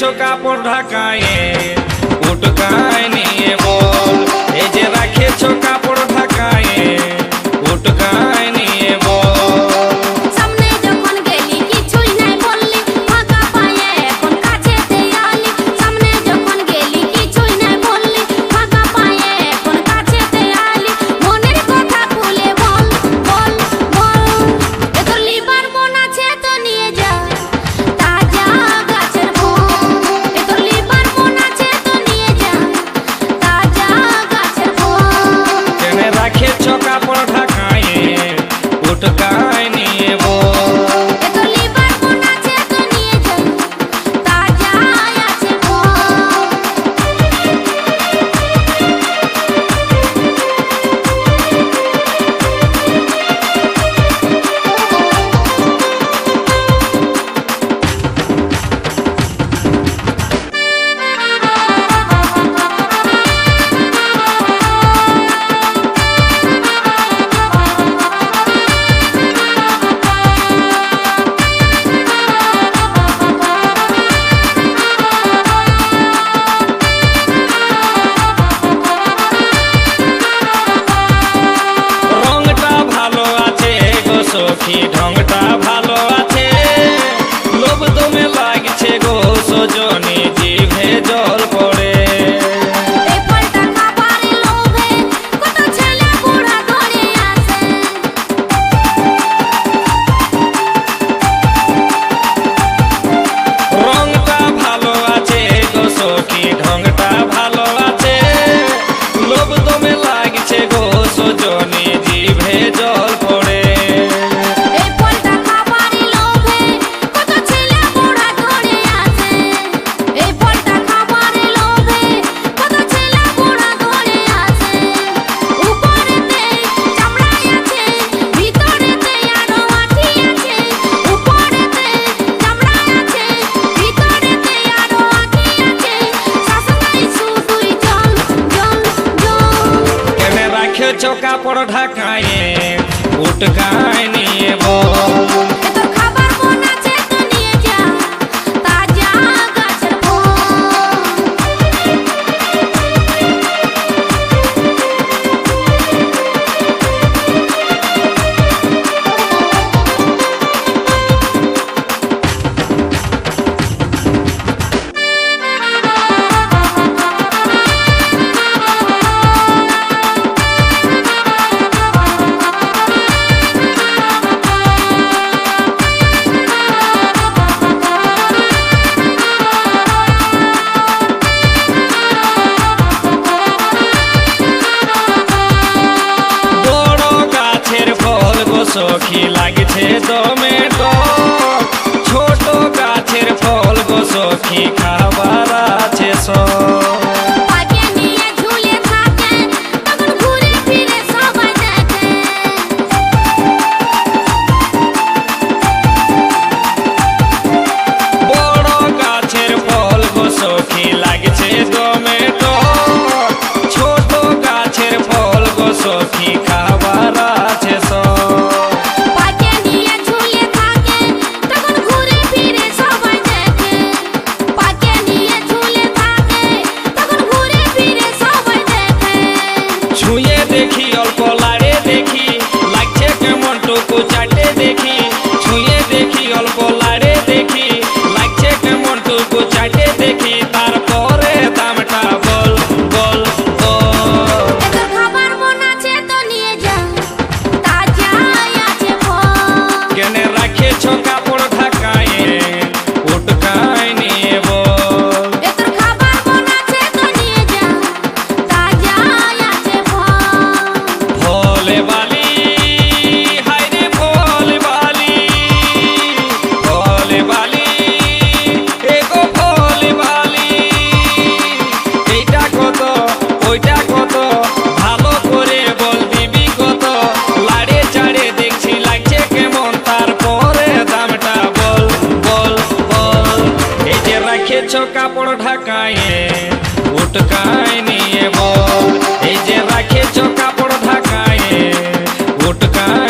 গেছো কাপড় ঢাকায় জল পরেছ কাপড় ঢাকায় উটকায় নিয়ে বল 더 রেখেছ কাপড় ঢাকায় উটকায় নিয়ে বল এই যে রাখেছ কাপড় ঢাকায় উটকায়